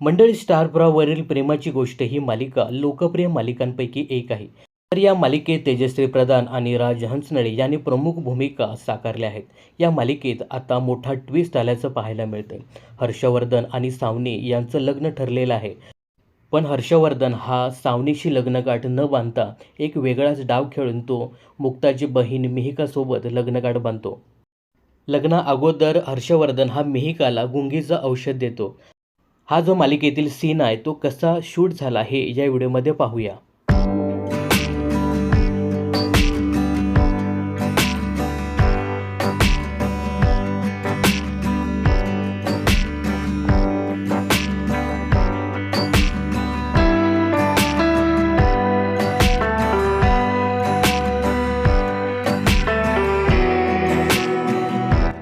मंडळी स्टार प्रेमाची गोष्ट ही मालिका लोकप्रिय मालिकांपैकी एक आहे. तर या मालिकेत तेजश्री प्रधान आणि राज हंसनळे यांनी प्रमुख भूमिका साकारल्या आहेत. या मालिकेत आता मोठा ट्विस्ट आल्याचं पाहायला मिळतं हर्षवर्धन आणि सावनी यांचं लग्न ठरलेलं आहे. पण हर्षवर्धन हा सावनीशी लग्नगाठ न बांधता एक वेगळाच डाव खेळून तो मुक्ताची बहीण मिहिकासोबत लग्नगाठ बांधतो. लग्ना अगोदर हर्षवर्धन हा मिहिकाला गुंगीचं औषध देतो. हा जो मालिकेतील सीन आहे तो कसा शूट झाला हे या व्हिडिओमध्ये पाहूया.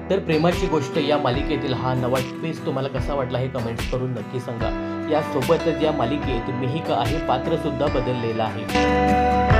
तर प्रेमाची गोष्ट या मालिकेतील हा नवा ट्विस्ट तुम्हाला कसा वाटला हे कमेंट्स करून नक्की सांगा. यासोबतच या मालिकेत मिहिका आहे पात्रसुद्धा बदललेलं आहे.